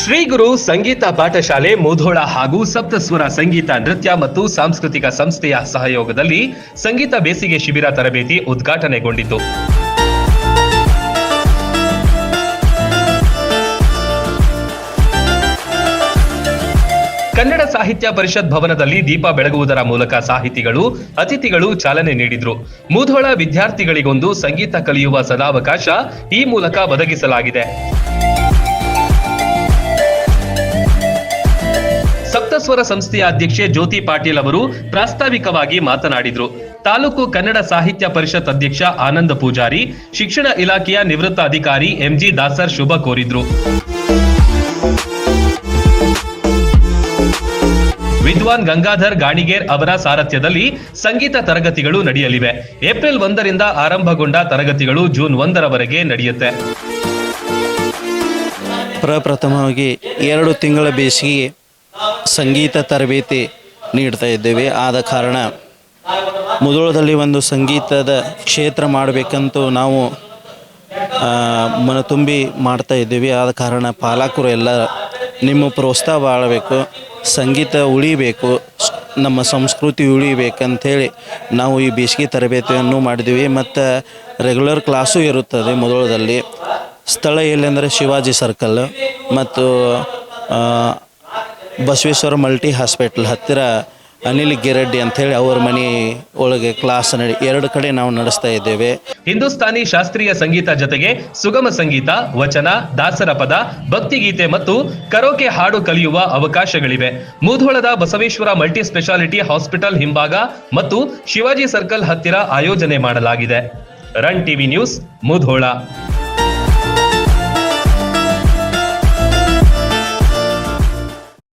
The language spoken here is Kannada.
ಶ್ರೀ ಗುರು ಸಂಗೀತ ಪಾಠಶಾಲೆ ಮುಧೋಳ ಹಾಗೂ ಸಪ್ತಸ್ವರ ಸಂಗೀತ ನೃತ್ಯ ಮತ್ತು ಸಾಂಸ್ಕೃತಿಕ ಸಂಸ್ಥೆಯ ಸಹಯೋಗದಲ್ಲಿ ಸಂಗೀತ ಬೇಸಿಗೆ ಶಿಬಿರ ತರಬೇತಿ ಉದ್ಘಾಟನೆಗೊಂಡಿತು. ಕನ್ನಡ ಸಾಹಿತ್ಯ ಪರಿಷತ್ ಭವನದಲ್ಲಿ ದೀಪ ಬೆಳಗುವುದರ ಮೂಲಕ ಸಾಹಿತಿಗಳು, ಅತಿಥಿಗಳು ಚಾಲನೆ ನೀಡಿದ್ರು. ಮುಧೋಳ ವಿದ್ಯಾರ್ಥಿಗಳಿಗೊಂದು ಸಂಗೀತ ಕಲಿಯುವ ಸದಾವಕಾಶ ಈ ಮೂಲಕ ಒದಗಿಸಲಾಗಿದೆ. ಸಪ್ತಸ್ವರ ಸಂಸ್ಥೆಯ ಅಧ್ಯಕ್ಷೆ ಜ್ಯೋತಿ ಪಾಟೀಲ್ ಅವರು ಪ್ರಾಸ್ತಾವಿಕವಾಗಿ ಮಾತನಾಡಿದರು. ತಾಲೂಕು ಕನ್ನಡ ಸಾಹಿತ್ಯ ಪರಿಷತ್ ಅಧ್ಯಕ್ಷ ಆನಂದ ಪೂಜಾರಿ, ಶಿಕ್ಷಣ ಇಲಾಖೆಯ ನಿವೃತ್ತ ಅಧಿಕಾರಿ ಎಂಜಿ ದಾಸರ್ ಶುಭ ಕೋರಿದ್ರು. ವಿದ್ವಾನ್ ಗಂಗಾಧರ್ ಗಾಣಿಗೇರ್ ಅವರ ಸಾರಥ್ಯದಲ್ಲಿ ಸಂಗೀತ ತರಗತಿಗಳು ನಡೆಯಲಿವೆ. ಏಪ್ರಿಲ್ ಒಂದರಿಂದ ಆರಂಭಗೊಂಡ ತರಗತಿಗಳು ಜೂನ್ ಒಂದರವರೆಗೆ ನಡೆಯುತ್ತೆ. ಪ್ರಪ್ರಥಮವಾಗಿ ಎರಡು ತಿಂಗಳ ಬೇಸಿಗೆ ಸಂಗೀತ ತರಬೇತಿ ನೀಡ್ತಾ ಇದ್ದೇವೆ. ಆದ ಕಾರಣ ಮುದೋಳದಲ್ಲಿ ಒಂದು ಸಂಗೀತದ ಕ್ಷೇತ್ರ ಮಾಡಬೇಕಂತೂ ನಾವು ಮನತುಂಬಿ ಮಾಡ್ತಾ ಇದ್ದೀವಿ. ಆದ ಕಾರಣ ಪಾಲಕರು ಎಲ್ಲ ನಿಮ್ಮ ಪ್ರೋತ್ಸಾಹ ಬಾಳಬೇಕು. ಸಂಗೀತ ಉಳಿಬೇಕು. ನಮ್ಮ ಸಂಸ್ಕೃತಿ ಉಳಿಬೇಕಂಥೇಳಿ ನಾವು ಈ ಬೇಸಿಗೆ ತರಬೇತಿಯನ್ನು ಮಾಡಿದ್ದೀವಿ. ಮತ್ತು ರೆಗ್ಯುಲರ್ ಕ್ಲಾಸು ಇರುತ್ತದೆ ಮುದೋಳದಲ್ಲಿ. ಸ್ಥಳ ಎಲ್ಲೆಂದರೆ ಶಿವಾಜಿ ಸರ್ಕಲ್ ಮತ್ತು ಬಸವೇಶ್ವರ ಮಲ್ಟಿ ಹಾಸ್ಪಿಟ್ಲ್ ಹತ್ತಿರ ಅನಿಲ್ ಗಿರೆಡ್ಡಿ ಹೇಳಿ ಅವ್ರ ಮನೆ ಒಳಗೆ ಕ್ಲಾಸ್ ನಡೆ, ಎರಡು ಕಡೆ ನಾವು ನಡೆಸ್ತಾ ಇದ್ದೇವೆ. ಹಿಂದೂಸ್ತಾನಿ ಶಾಸ್ತ್ರೀಯ ಸಂಗೀತ ಜೊತೆಗೆ ಸುಗಮ ಸಂಗೀತ, ವಚನ, ದಾಸರ ಪದ ಭಕ್ತಿಗೀತೆ ಮತ್ತು ಕರೋಕೆ ಹಾಡು ಕಲಿಯುವ ಅವಕಾಶಗಳಿವೆ. ಮೂಧೋಳದ ಬಸವೇಶ್ವರ ಮಲ್ಟಿ ಸ್ಪೆಷಾಲಿಟಿ ಹಾಸ್ಪಿಟಲ್ ಹಿಂಭಾಗ ಮತ್ತು ಶಿವಾಜಿ ಸರ್ಕಲ್ ಹತ್ತಿರ ಆಯೋಜನೆ ಮಾಡಲಾಗಿದೆ. Run TV News Mudhol